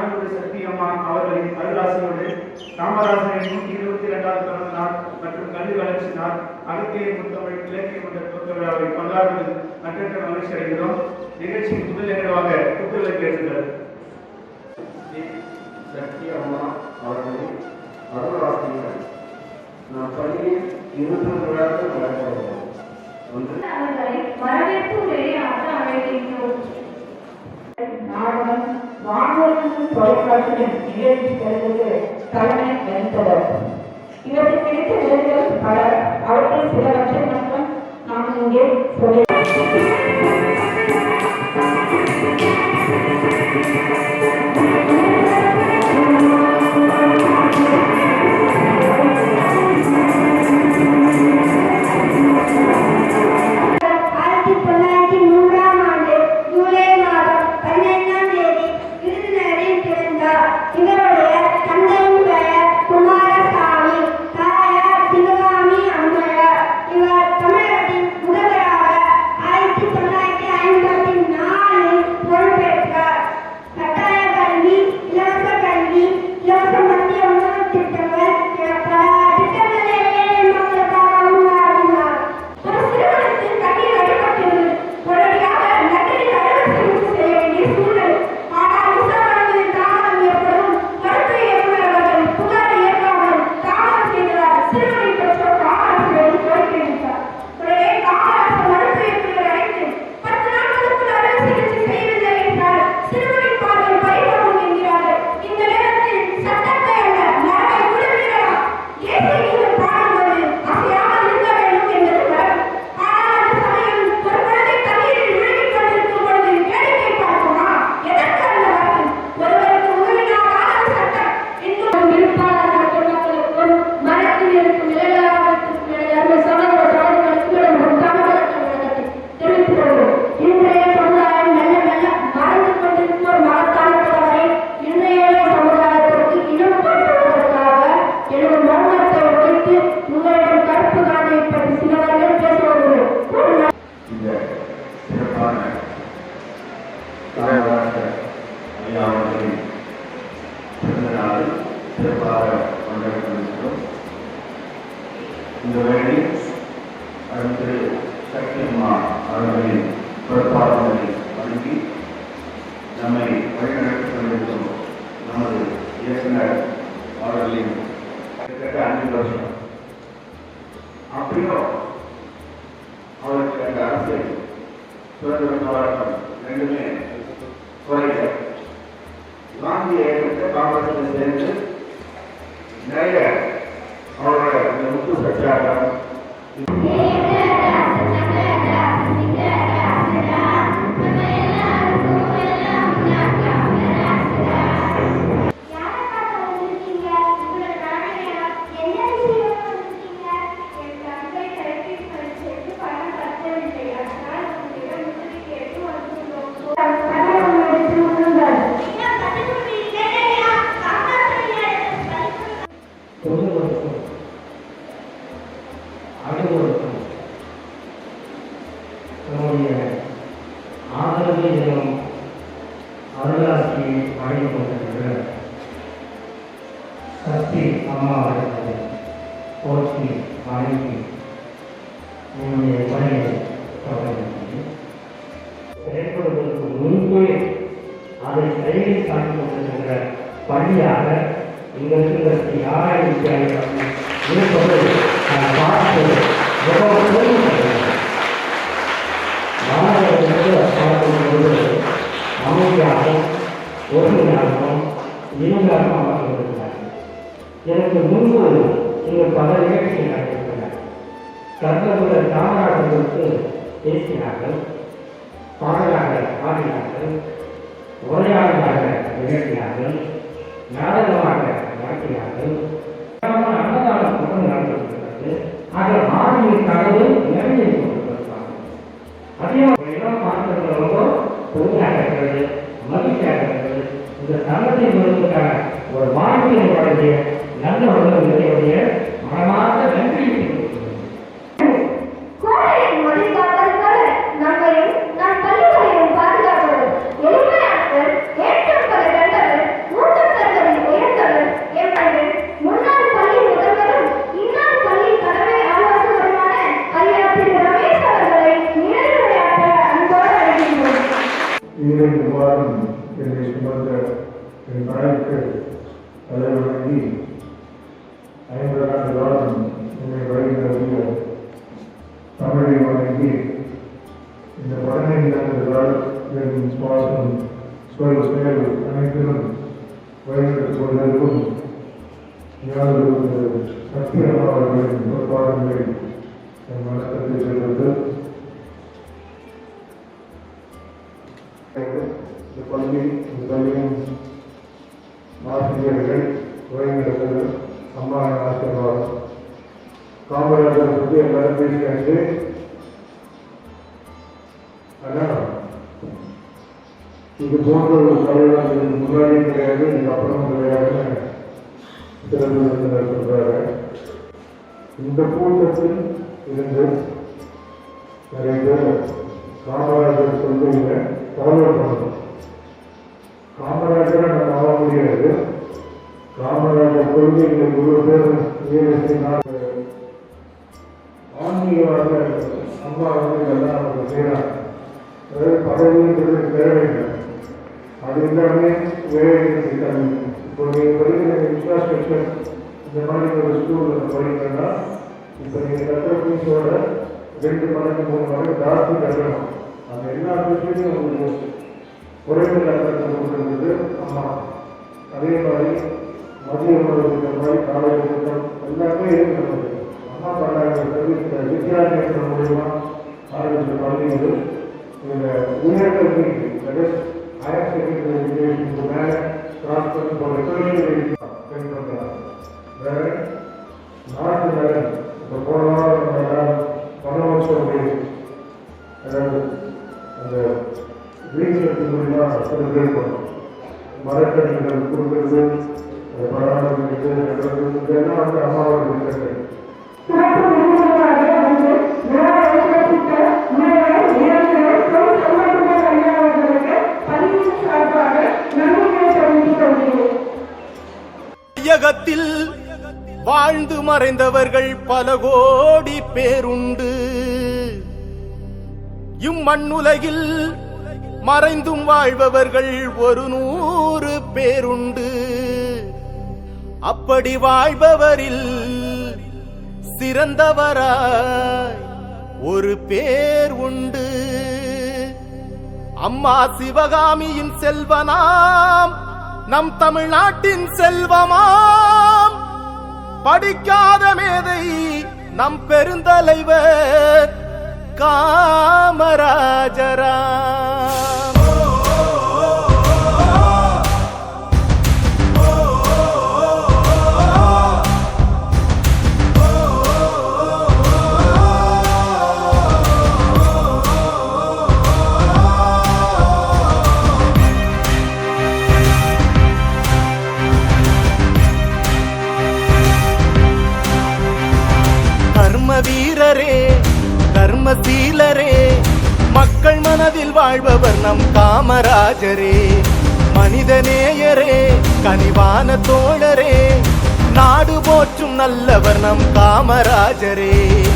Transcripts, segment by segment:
ஞானகுரு சக்தி அம்மா அவர்களின் அருளாசியோடு காமராசரின் நூற்றி இருபத்தி இரண்டாவது பிறந்த நாள் மற்றும் கல்வி வளர்ச்சி நாள் அகத்திய முத்தமிழ் இலக்கிய மன்ற விழாவை கொண்டாடுவது மற்றற்ற மகிழ்ச்சி அடைகிறோம். நிகழ்ச்சியின் முதல் நிகழ்வாக குத்துவிளக்கு ஏற்றுகிறது சக்தி அம்மா அவர்களின் அருளாசிரியர் நம் பள்ளியில் இருபது விழாக்கள் ஒன்று. அவர்களை வரவேற்பு உரையாக அழைக்கின்றோம். நாடகம் வானொலியும் தொலைக்காட்சியும் பெறுவது தலைமை வகித்தவர். இவருக்கு கிடைத்த விருதுகள் பல. அவற்றில் சிலவற்றை மட்டும் நாம் இங்கே சொல்லி அம்மா அவர்களின் பொறுப்பாளர்களை வழங்கி நம்மை வழிநடத்திக் கொண்டிருக்கும் நமது இயக்குனர் அவர்களின் கிட்டத்தட்ட அஞ்சு வருஷம் அப்படியும் அவருக்கு அந்த அரசியல் சுதந்திர போராட்டம் ரெண்டுமே குறைய காந்தி இயக்கத்தை காங்கிரஸில் சேர்ந்து நிறைய அவரோட இந்த முத்து சத்தியாகிரம் செயலில் காட்டிக் கொண்டிருக்கிற பள்ளியாக இங்க இருக்கிற இருப்பது நான் மிகவும் மாணவர்களுக்கு பார்க்கும்போது அமைதியாகவும் ஒருமையாகவும் இனிமையாகவும் அமர்ந்து வருகிறார்கள் எனக்கு முன்பு இங்கு பல நிகழ்ச்சிகள் நடக்கின்றன கர்த்தருடைய காமராஜர்களுக்கு பேசினார்கள் பாடலாக ஆடினார்கள் உரையாடினார்கள். நிகழ்த்தினார்கள் நாடகமாக நடத்தினார்கள். அன்னதானம் கொண்டு நடந்திருக்கிறது ஆக மாணவியின் கனவு நிறைவேறி கொண்டிருக்கிறார்கள் அதே எல்லாம் பார்க்கறது இருக்கிறது மகிழ்ச்சியாக இருக்கிறது இந்த சங்கத்தை முழுவதற்கான ஒரு வாழ்க்கையை நல்ல உலகங்களுடைய மனமார்ந்த என் தாய்க்கு அதை வழங்கி ஐம்பது ஆண்டு காலம் என்னை வழிநடத்திய தமிழை வணங்கி இந்த பதினைந்து ஆண்டு காலம் என் சுவாசம் சொல் செயல் அனைத்திலும் வழிநடத்திக் கொண்டிருக்கும் யாதொரு சத்தியம் அவர்களின் பொறுப்பாளர்களை என் வணக்கத்தை செல்வது இந்த பள்ளி இந்த பள்ளியின் ஆசிரியர்கள் உரைநடத்தல் அம்மாவின் ஆசீர்வாதம் காமராஜர் பற்றி எல்லாரும் பேசியாச்சு ஆனால் இது போன்ற ஒரு தலைவர் இதுக்கு முன்னாடி கிடையாது இதுக்கு அப்புறம் கிடையாது சிறந்து சொல்றாரு இந்த கூட்டத்தில் இருந்து நிறைய பேர் காமராஜர் சொல்லுங்க ஃபாலோ காமராஜர் கொள்கைகளை இவ்வளவு பேர் வீரத்தினால் ஆன்மீகமாக அம்மா வந்து இதெல்லாம் அவங்க செய்யறாங்க அதாவது பதவின்றது தேவையில்லை அது எல்லாமே வேலைகள் திட்டம் இப்போ நீங்கள் படிக்கிற இன்ஃப்ராஸ்ட்ரக்சர் இந்த மாதிரி ஒரு ஸ்கூல் படிக்கிறேன்னா இப்போ நீங்கள் கட்டுற ஃபீஸோட ரெண்டு மடங்கு மூணு மடங்கு ஜாஸ்தி கட்டணும் அந்த எல்லா விஷயத்தையும் உங்களுக்கு குறைந்த கட்டணத்தை கொடுக்குறது அம்மா அதே மாதிரி மதிய உணவு திட்டம் மாதிரி காலை திட்டம் எல்லாமே இருக்கிறது. அம்மா பண்ணாங்க வித்யாலயத்தின் மூலியமா ஆரம்பித்த பள்ளிகள் இதில் உயர்கல்வி ஹையர் செகண்டரி எஜுகேஷனுக்கு மேலே டிரான்ஸ்பர் போன்ற தொழில்களை பின்பற்றலாம் வேற நாட்டு இப்போ போன வாரம் நம்ம அதாவது அந்த வீழ்ச்சி பண்ணோம் மரக்கடிகள் கொடுக்கறது அதை வாழ்ந்து மறைந்தவர்கள் பல கோடி பேருண்டு. இம்மண்ணுலகில் மறைந்தும் வாழ்பவர்கள் ஒரு நூறு பேருண்டு. அப்படி வாழ்பவரில் சிறந்தவராய் ஒரு பேர் உண்டு. அம்மா சிவகாமியின் செல்வனாம் நம் தமிழ்நாட்டின் செல்வமாம். படிக்காத மேதை நம் பெருந்தலைவர் காமராஜராம். கர்மசீலரே மக்கள் மனதில் வாழ்பவர் நம் காமராஜரே. மனிதநேயரே கனிவான தோழரே. நாடு போற்றும் நல்லவர் நம் காமராஜரே.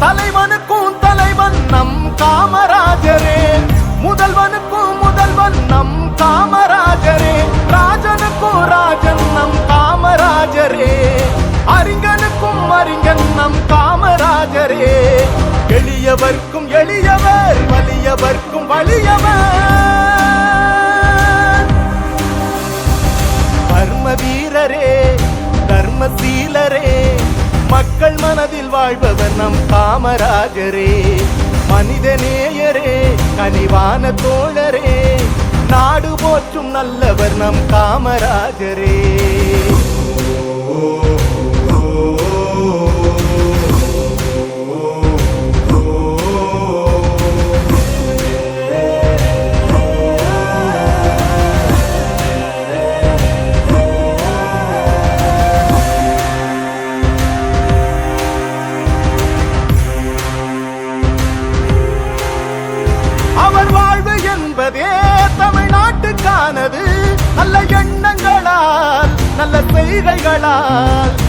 தலைவனுக்கும் தலைவன் நம் காமராஜரே. முதல்வனுக்கும் முதல்வன் நம் காமராஜரே. ராஜனுக்கும் ராஜன் நம் காமராஜரே. அறிஞனுக்கும் அறிஞன் நம் காமராஜரே. எளியவர்க்கும் எளியவர் வலியவர்க்கும் வலியவர். கர்ம வீரரே கர்மசீலரே மக்கள் மனதில் வாழ்பவர் நம் காமராஜரே. மனிதநேயரே கனிவான தோழரே நாடு போற்றும் நல்லவர் நம் காமராஜரே. தமிழ்நாட்டுக்கானது